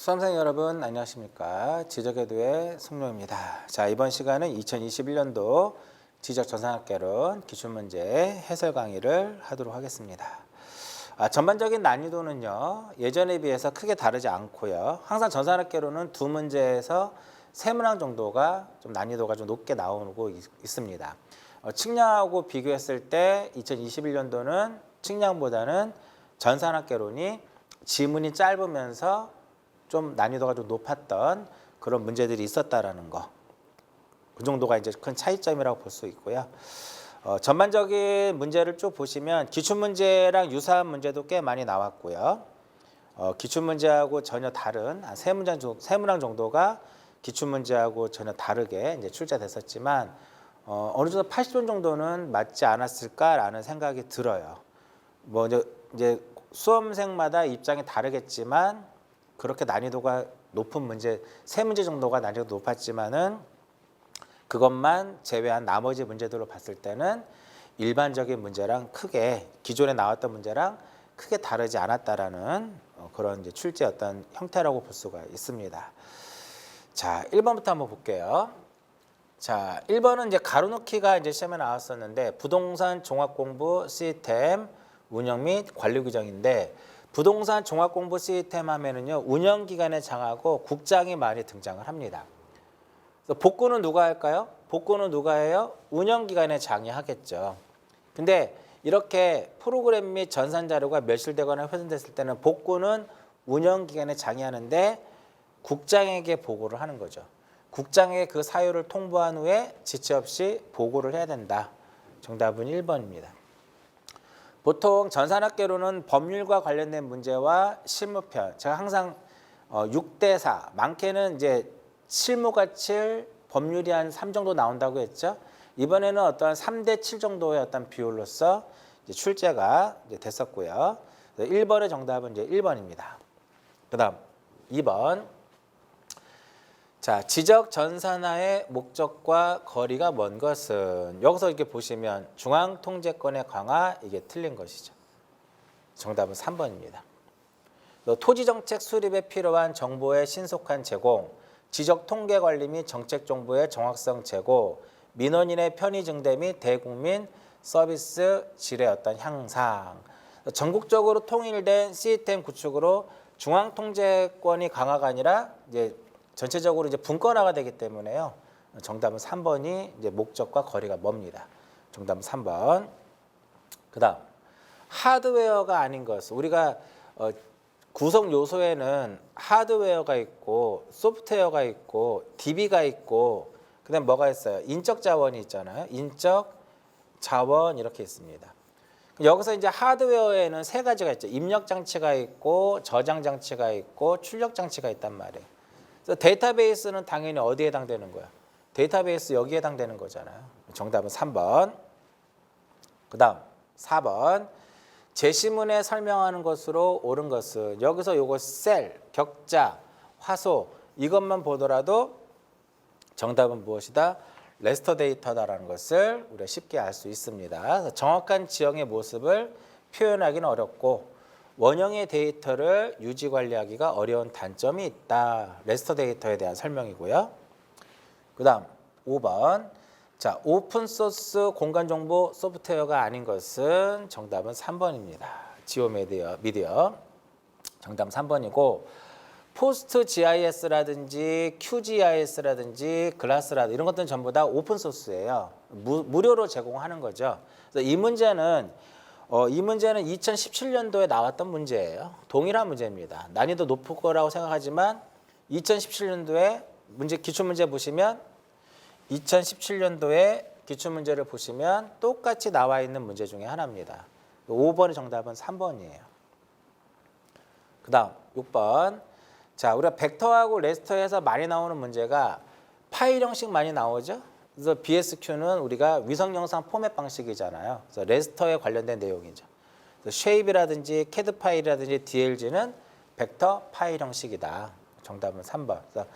수험생 여러분 안녕하십니까 지적외도의 송룡입니다. 자 이번 시간은 2021년도 지적 전산학개론 기출문제 해설 강의를 하도록 하겠습니다. 아, 전반적인 난이도는요 예전에 비해서 크게 다르지 않고요. 항상 전산학개론은 두 문제에서 세 문항 정도가 좀 난이도가 좀 높게 나오고 있, 있습니다. 어, 측량하고 비교했을 때 2021년도는 측량보다는 전산학개론이 지문이 짧으면서 좀 난이도가 좀 높았던 그런 문제들이 있었다라는 거. 그 정도가 이제 큰 차이점이라고 볼 수 있고요. 어, 전반적인 문제를 쭉 보시면 기출 문제랑 유사한 문제도 꽤 많이 나왔고요. 어, 기출 문제하고 전혀 다른 한세 문장 정도, 세 문항 정도가 기출 문제하고 전혀 다르게 이제 출제됐었지만 어, 어느 정도 80점 정도는 맞지 않았을까라는 생각이 들어요. 뭐 이제, 이제 수험생마다 입장이 다르겠지만 그렇게 난이도가 높은 문제 세 문제 정도가 난이도가 높았지만은 그것만 제외한 나머지 문제들로 봤을 때는 일반적인 문제랑 크게 기존에 나왔던 문제랑 크게 다르지 않았다라는 어, 그런 이제 출제 어떤 형태라고 볼 수가 있습니다. 자, 1번부터 한번 볼게요. 자, 1번은 이제 가로놓기가 이제 시험에 나왔었는데 부동산 종합 공부 시스템 운영 및 관리 규정인데 부동산 종합 공부 시스템 하면은요 운영 기관의 장하고 국장이 많이 등장을 합니다. 그래서 복구는 누가 할까요? 복구는 누가 해요? 운영 기관의 장이 하겠죠. 근데 이렇게 프로그램 및 전산 자료가 멸실되거나 훼손됐을 때는 복구는 운영 기관의 장이 하는데 국장에게 보고를 하는 거죠. 국장에게 그 사유를 통보한 후에 지체 없이 보고를 해야 된다. 정답은 1번입니다. 보통 전산학계로는 법률과 관련된 문제와 실무편 제가 항상 어, 6대 4 많게는 이제 실무가 7 법률이 한 3 정도 나온다고 했죠. 이번에는 어떠한 3대 7 정도의 어떤 비율로서 이제 출제가 이제 됐었고요. 1번의 정답은 이제 1번입니다. 그다음 2번 자, 지적 전산화의 목적과 거리가 먼 것은 여기서 이렇게 보시면 중앙 통제권의 강화 이게 틀린 것이죠. 정답은 3번입니다. 토지 정책 수립에 필요한 정보의 신속한 제공, 지적 통계 관리 및 정책 정보의 정확성 제고, 민원인의 편의 증대 및 대국민 서비스 질의 어떤 향상. 전국적으로 통일된 시스템 구축으로 중앙 통제권이 강화가 아니라 이제 전체적으로 이제 분권화가 되기 때문에요. 정답은 3번이 이제 목적과 거리가 멉니다. 정답은 3번. 그다음 하드웨어가 아닌 것. 우리가 어, 구성 요소에는 하드웨어가 있고 소프트웨어가 있고 DB가 있고 그다음 뭐가 있어요? 인적 자원이 있잖아요. 인적 자원 이렇게 있습니다. 여기서 이제 하드웨어에는 세 가지가 있죠. 입력 장치가 있고 저장 장치가 있고 출력 장치가 있단 말이에요. 데이터베이스는 당연히 어디에 해당되는 거야? 데이터베이스 여기에 해당되는 거잖아요. 정답은 3번. 그 다음 4번. 제시문에 설명하는 것으로 옳은 것은 여기서 요거 셀, 격자, 화소 이것만 보더라도 정답은 무엇이다? 레스터 데이터다라는 것을 우리가 쉽게 알 수 있습니다. 정확한 지형의 모습을 표현하기는 어렵고 원형의 데이터를 유지 관리하기가 어려운 단점이 있다. 레스터 데이터에 대한 설명이고요. 그 다음 5번. 자, 오픈 소스 공간 정보 소프트웨어가 아닌 것은 정답은 3번입니다. 지오 미디어. 정답 3번이고 포스트 GIS라든지 QGIS라든지 글라스라든지 이런 것들은 전부 다 오픈 소스예요. 무, 무료로 제공하는 거죠. 그래서 이 문제는 어, 이 문제는 2017년도에 나왔던 문제예요. 동일한 문제입니다. 난이도 높을 거라고 생각하지만 2017년도에 문제 기출 문제 보시면 2017년도에 기출 문제를 보시면 똑같이 나와 있는 문제 중에 하나입니다. 5번의 정답은 3번이에요. 그 다음 6번. 자, 우리가 벡터하고 레스터에서 많이 나오는 문제가 파일 형식 많이 나오죠? 그래서 BSQ는 우리가 위성 영상 포맷 방식이잖아요. 그래서 레스터에 관련된 내용이죠. 쉐입이라든지 캐드 파일이라든지 DLG는 벡터 파일 형식이다. 정답은 3번. 그래서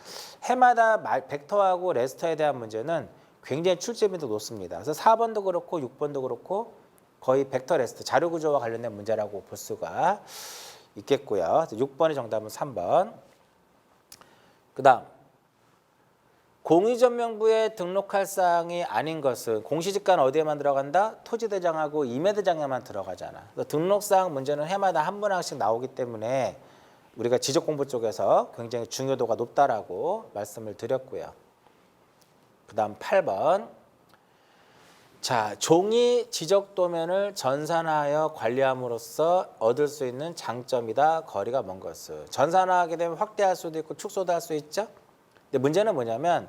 해마다 말, 벡터하고 레스터에 대한 문제는 굉장히 출제비도 높습니다. 그래서 4번도 그렇고 6번도 그렇고 거의 벡터 레스터 자료 구조와 관련된 문제라고 볼 수가 있겠고요. 6번의 정답은 3번. 그다음 공의전명부에 등록할 사항이 아닌 것은 공시지가는 어디에만 들어간다? 토지대장하고 임야대장에만 들어가잖아. 등록사항 문제는 해마다 한 문항씩 나오기 때문에 우리가 지적공부 쪽에서 굉장히 중요도가 높다라고 말씀을 드렸고요. 그 다음 8번 자, 종이 지적 도면을 전산하여 관리함으로써 얻을 수 있는 장점이다. 거리가 먼 것은. 전산화하게 되면 확대할 수도 있고 축소도 할 수 있죠. 근데 문제는 뭐냐면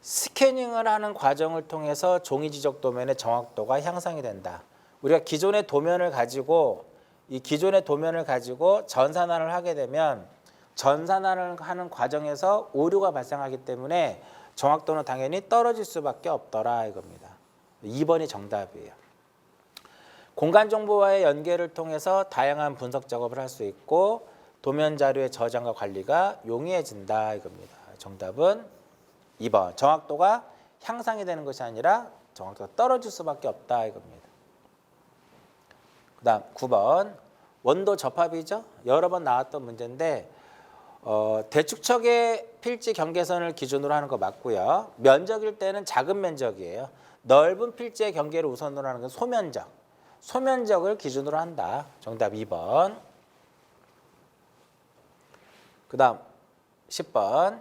스캐닝을 하는 과정을 통해서 종이 지적 도면의 정확도가 향상이 된다. 우리가 기존의 도면을 가지고 이 기존의 도면을 가지고 전산화를 하게 되면 전산화를 하는 과정에서 오류가 발생하기 때문에 정확도는 당연히 떨어질 수밖에 없더라 이겁니다. 2번이 정답이에요. 공간 정보와의 연계를 통해서 다양한 분석 작업을 할 수 있고 도면 자료의 저장과 관리가 용이해진다 이겁니다. 정답은 2번. 정확도가 향상이 되는 것이 아니라 정확도가 떨어질 수밖에 없다 이겁니다. 그 다음 9번. 원도 접합이죠. 여러 번 나왔던 문제인데 어, 대축척의 필지 경계선을 기준으로 하는 거 맞고요. 면적일 때는 작은 면적이에요. 넓은 필지의 경계를 우선으로 하는 건 소면적. 소면적을 기준으로 한다. 정답 2번. 그 다음 10번.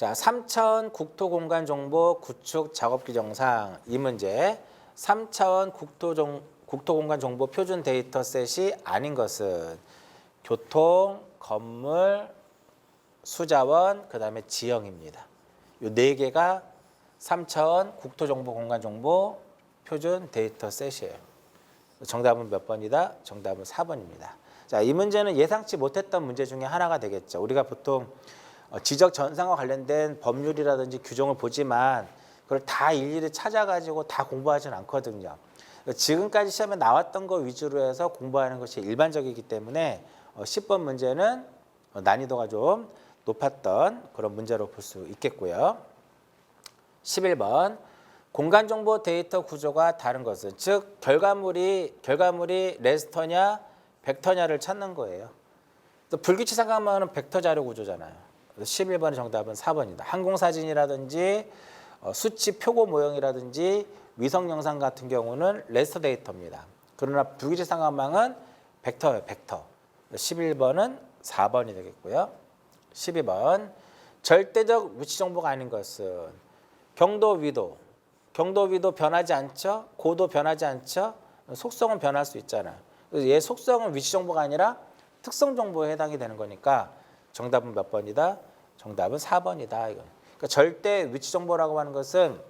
자, 3차원 국토공간 정보 구축 작업 규정상 이 문제 3차원 국토 정 국토공간 정보 표준 데이터셋이 아닌 것은 교통, 건물, 수자원, 그다음에 지형입니다. 요네 개가 3차원 국토정보 공간정보 표준 데이터셋이에요. 정답은 몇 번이다? 정답은 4번입니다. 자, 이 문제는 예상치 못했던 문제 중에 하나가 되겠죠. 우리가 보통 어, 지적 전상과 관련된 법률이라든지 규정을 보지만 그걸 다 일일이 찾아가지고 다 공부하지는 않거든요. 지금까지 시험에 나왔던 거 위주로 해서 공부하는 것이 일반적이기 때문에 어, 10번 문제는 어, 난이도가 좀 높았던 그런 문제로 볼 수 있겠고요. 11번 공간 정보 데이터 구조가 다른 것은 즉 결과물이 결과물이 레스터냐 벡터냐를 찾는 거예요. 또 불규칙 상관망은 벡터 자료 구조잖아요. 그래서 11번의 정답은 4번이다. 항공 사진이라든지 어, 수치 표고 모형이라든지 위성 영상 같은 경우는 레스터 데이터입니다. 그러나 불규칙 상관망은 벡터예요, 벡터. 11번은 4번이 되겠고요. 12번 절대적 위치 정보가 아닌 것은 경도 위도 경도 위도 변하지 않죠 고도 변하지 않죠 속성은 변할 수 있잖아요 그래서 얘 속성은 위치 정보가 아니라 특성 정보에 해당이 되는 거니까 정답은 몇 번이다 정답은 4번이다 이건 그러니까 절대 위치 정보라고 하는 것은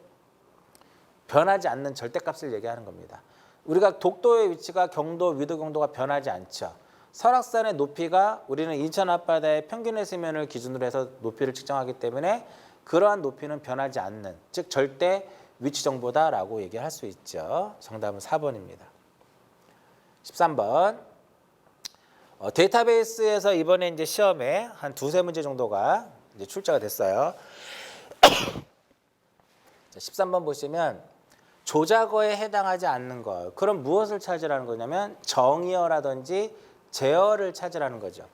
변하지 않는 절대값을 얘기하는 겁니다 우리가 독도의 위치가 경도 위도 경도가 변하지 않죠 설악산의 높이가 우리는 인천 앞바다의 평균의 수면을 기준으로 해서 높이를 측정하기 때문에 그러한 높이는 변하지 않는 즉 절대 위치 정보다라고 얘기할 수 있죠. 정답은 4번입니다. 13번 어, 데이터베이스에서 이번에 이제 시험에 한 두세 문제 정도가 이제 출제가 됐어요. 자, 13번 보시면 조작어에 해당하지 않는 것. 그럼 무엇을 찾으라는 거냐면 정의어라든지 제어를 찾으라는 거죠.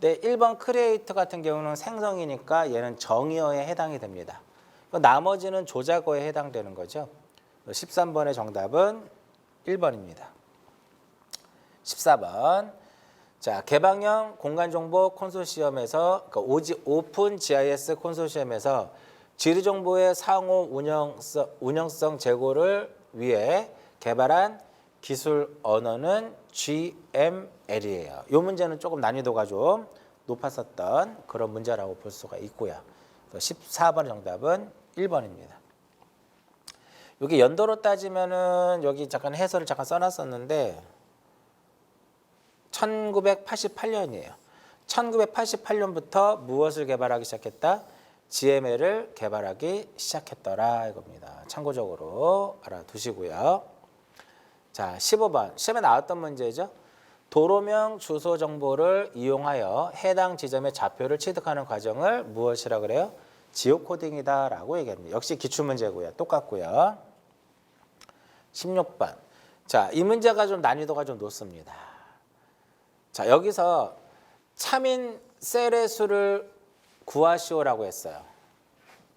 근데 1번 크리에이터 같은 경우는 생성이니까 얘는 정의어에 해당이 됩니다. 나머지는 조작어에 해당되는 거죠. 13번의 정답은 1번입니다. 14번. 자, 개방형 공간정보 콘소시엄에서 그러니까 오지 오픈 GIS 콘소시엄에서 지리 정보의 상호 운영성, 운영성 제고를 위해 개발한 기술 언어는 GML이에요. 이 문제는 조금 난이도가 좀 높았었던 그런 문제라고 볼 수가 있고요. 14번 정답은 1번입니다. 여기 연도로 따지면은 여기 잠깐 해설을 잠깐 써놨었는데 1988년이에요. 1988년부터 무엇을 개발하기 시작했다? GML을 개발하기 시작했더라 이겁니다. 참고적으로 알아두시고요. 자, 15번. 시험에 나왔던 문제죠. 도로명 주소 정보를 이용하여 해당 지점의 좌표를 취득하는 과정을 무엇이라 그래요? 지오 코딩이다라고 얘기합니다. 역시 기출 문제고요. 똑같고요. 16번. 자, 이 문제가 좀 난이도가 좀 높습니다. 자, 여기서 차민 셀의 수를 구하시오라고 했어요.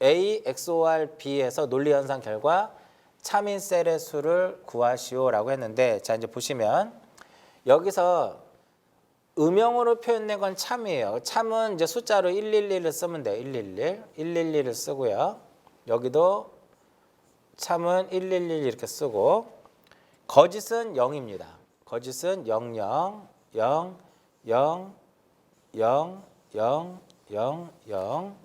A, XOR, B에서 논리 현상 결과 참인 셀의 수를 구하시오라고 했는데 자 이제 보시면 여기서 음영으로 표현된 건 참이에요. 참은 이제 숫자로 111을 쓰면 돼요. 111. 111을 쓰고요. 여기도 참은 111 이렇게 쓰고 거짓은 0입니다. 거짓은 00 0 0 0 0 0 0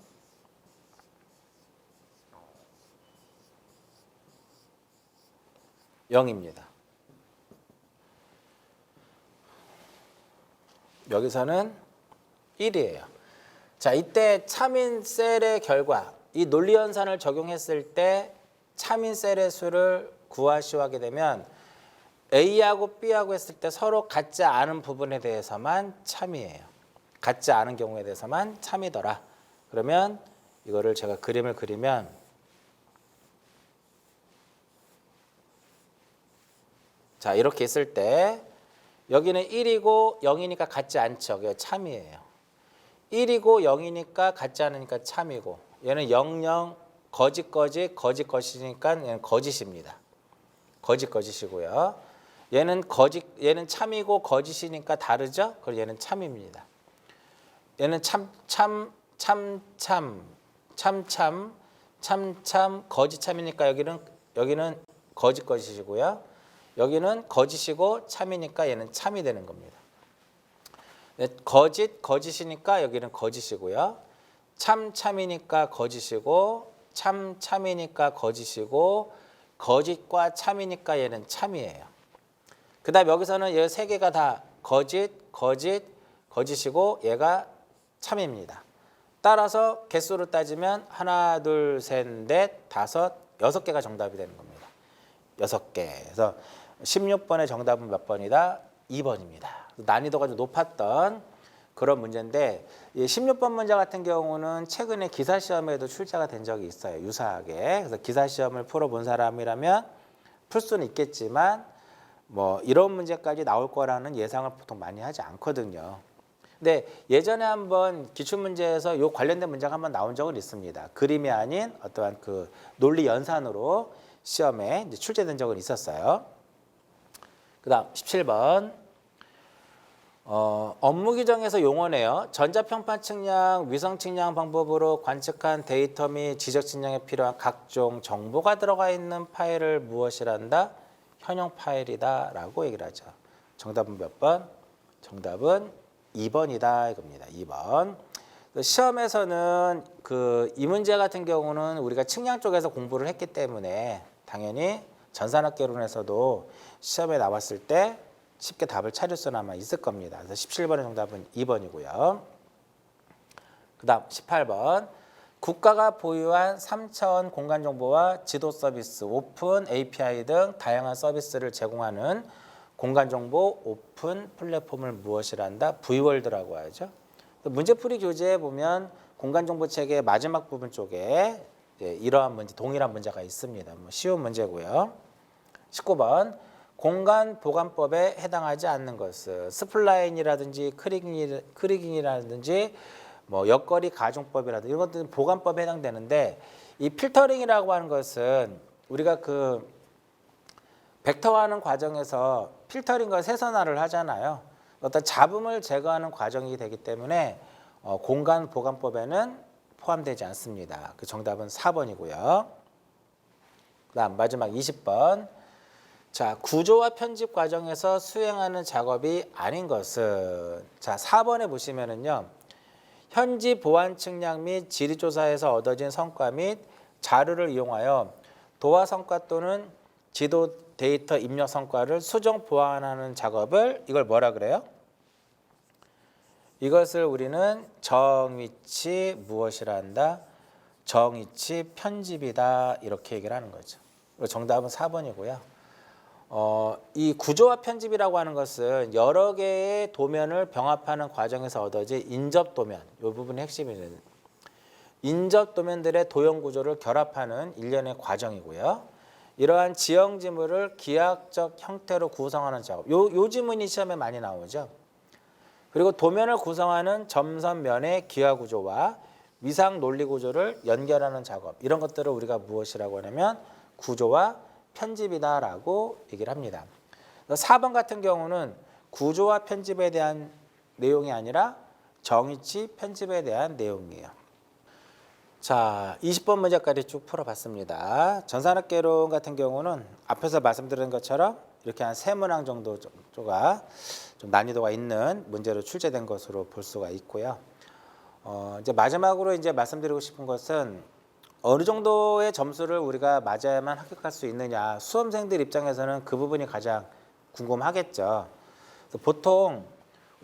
0입니다. 여기서는 1이에요. 자, 이때 참인 셀의 결과, 이 논리 연산을 적용했을 때 참인 셀의 수를 구하시하게 되면 A하고 B하고 했을 때 서로 같지 않은 부분에 대해서만 참이에요. 같지 않은 경우에 대해서만 참이더라. 그러면 이거를 제가 그림을 그리면 자, 이렇게 있을 때 여기는 1이고 0이니까 같지 않죠. 그게 참이에요. 1이고 0이니까 같지 않으니까 참이고 얘는 00 거짓 거짓 거짓 거짓이니까 얘는 거짓입니다. 거짓 거짓이고요. 얘는 거짓 얘는 참이고 거짓이니까 다르죠? 그래서 얘는 참입니다. 얘는 참 참 참 참 참 참 참 참 거짓 참이니까 여기는 여기는 거짓 거짓이고요. 여기는 거짓이고 참이니까 얘는 참이 되는 겁니다. 네, 거짓 거짓이니까 여기는 거짓이고요. 참 참이니까 거짓이고 참 참이니까 거짓이고 거짓과 참이니까 얘는 참이에요. 그 다음 여기서는 얘 세 개가 다 거짓, 거짓, 거짓이고 얘가 참입니다. 따라서 개수로 따지면 하나, 둘, 셋, 넷, 다섯, 여섯 개가 정답이 되는 겁니다. 여섯 개. 그래서 16번의 정답은 몇 번이다? 2번입니다. 난이도가 좀 높았던 그런 문제인데 이 16번 문제 같은 경우는 최근에 기사 시험에도 출제가 된 적이 있어요. 유사하게. 그래서 기사 시험을 풀어본 사람이라면 풀 수는 있겠지만 뭐 이런 문제까지 나올 거라는 예상을 보통 많이 하지 않거든요. 근데 예전에 한번 기출 문제에서 요 관련된 문제가 한번 나온 적은 있습니다. 그림이 아닌 어떠한 그 논리 연산으로 시험에 이제 출제된 적은 있었어요. 그 다음 17번 어, 업무 규정에서 용어네요. 전자평판 측량, 위성 측량 방법으로 관측한 데이터 및 지적 측량에 필요한 각종 정보가 들어가 있는 파일을 무엇이란다? 현형 파일이다라고 얘기를 하죠. 정답은 몇 번? 정답은 2번이다 이겁니다. 2번. 시험에서는 그 이 문제 같은 경우는 우리가 측량 쪽에서 공부를 했기 때문에 당연히 전산학개론에서도 시험에 나왔을 때 쉽게 답을 찾을 수는 아마 있을 겁니다. 그래서 17번의 정답은 2번이고요. 그 다음 18번. 국가가 보유한 3차원 공간 정보와 지도 서비스, 오픈 API 등 다양한 서비스를 제공하는 공간 정보 오픈 플랫폼을 무엇이란다? V월드라고 하죠. 문제풀이 교재에 보면 공간 정보 책의 마지막 부분 쪽에 예, 이러한 문제, 동일한 문제가 있습니다. 뭐 쉬운 문제고요. 19번 공간 보관법에 해당하지 않는 것은 스플라인이라든지 크리깅이, 크리깅이라든지 뭐 옆거리 가중법이라든지 이런 것들은 보관법에 해당되는데 이 필터링이라고 하는 것은 우리가 그 벡터화하는 과정에서 필터링과 세선화를 하잖아요. 어떤 잡음을 제거하는 과정이 되기 때문에 어, 공간 보관법에는 포함되지 않습니다. 그 정답은 4번이고요. 그다음 마지막 20번. 자, 구조와 편집 과정에서 수행하는 작업이 아닌 것은 자, 4번에 보시면은요. 현지 보안 측량 및 지리 조사에서 얻어진 성과 및 자료를 이용하여 도화 성과 또는 지도 데이터 입력 성과를 수정 보완하는 작업을 이걸 뭐라 그래요? 이것을 우리는 정위치 무엇이라 한다? 정위치 편집이다 이렇게 얘기를 하는 거죠. 정답은 4번이고요. 어, 이 구조화 편집이라고 하는 것은 여러 개의 도면을 병합하는 과정에서 얻어진 인접 도면, 이 부분이 핵심이에요. 인접 도면들의 도형 구조를 결합하는 일련의 과정이고요. 이러한 지형 지물을 기하학적 형태로 구성하는 작업. 요, 요 지문이 시험에 많이 나오죠. 그리고 도면을 구성하는 점선면의 기하 구조와 위상 논리 구조를 연결하는 작업 이런 것들을 우리가 무엇이라고 하냐면 구조와 편집이다라고 얘기를 합니다. 4번 같은 경우는 구조와 편집에 대한 내용이 아니라 정의치 편집에 대한 내용이에요. 자, 20번 문제까지 쭉 풀어봤습니다. 전산학개론 같은 경우는 앞에서 말씀드린 것처럼 이렇게 한 세 문항 정도 정도가 좀 난이도가 있는 문제로 출제된 것으로 볼 수가 있고요. 어, 이제 마지막으로 이제 말씀드리고 싶은 것은 어느 정도의 점수를 우리가 맞아야만 합격할 수 있느냐 수험생들 입장에서는 그 부분이 가장 궁금하겠죠. 보통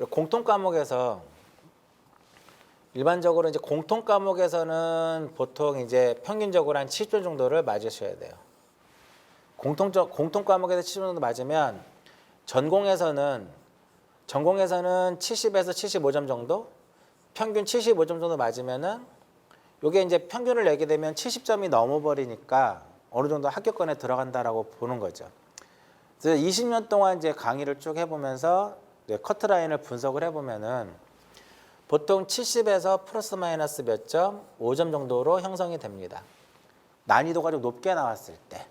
공통 과목에서 일반적으로 이제 공통 과목에서는 보통 이제 평균적으로 한 70점 정도를 맞으셔야 돼요. 공통적 공통 과목에서 70점 정도 맞으면 전공에서는 전공에서는 70에서 75점 정도, 평균 75점 정도 맞으면은 요게 이제 평균을 내게 되면 70점이 넘어 버리니까 어느 정도 합격권에 들어간다라고 보는 거죠. 그래서 20년 동안 이제 강의를 쭉 해보면서 네, 커트라인을 분석을 해보면은 보통 70에서 플러스 마이너스 몇 점, 5점 정도로 형성이 됩니다. 난이도가 좀 높게 나왔을 때.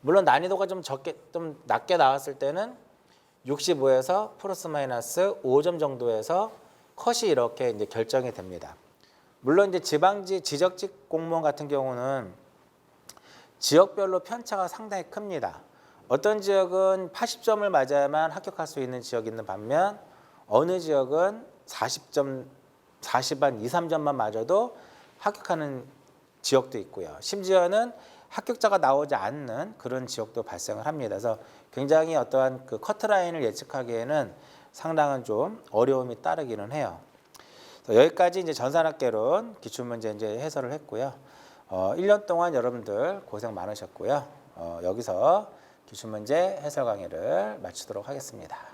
물론 난이도가 좀 적게, 좀 낮게 나왔을 때는 65에서 플러스 마이너스 5점 정도에서 컷이 이렇게 이제 결정이 됩니다. 물론 이제 지방지 지적직 공무원 같은 경우는 지역별로 편차가 상당히 큽니다. 어떤 지역은 80점을 맞아야만 합격할 수 있는 지역이 있는 반면 어느 지역은 40점, 40한 2, 3점만 맞아도 합격하는 지역도 있고요. 심지어는 합격자가 나오지 않는 그런 지역도 발생을 합니다. 그래서 굉장히 어떠한 그 커트라인을 예측하기에는 상당한 좀 어려움이 따르기는 해요. 여기까지 이제 전산학개론 기출문제 이제 해설을 했고요. 어, 1년 동안 여러분들 고생 많으셨고요. 어, 여기서 기출문제 해설 강의를 마치도록 하겠습니다.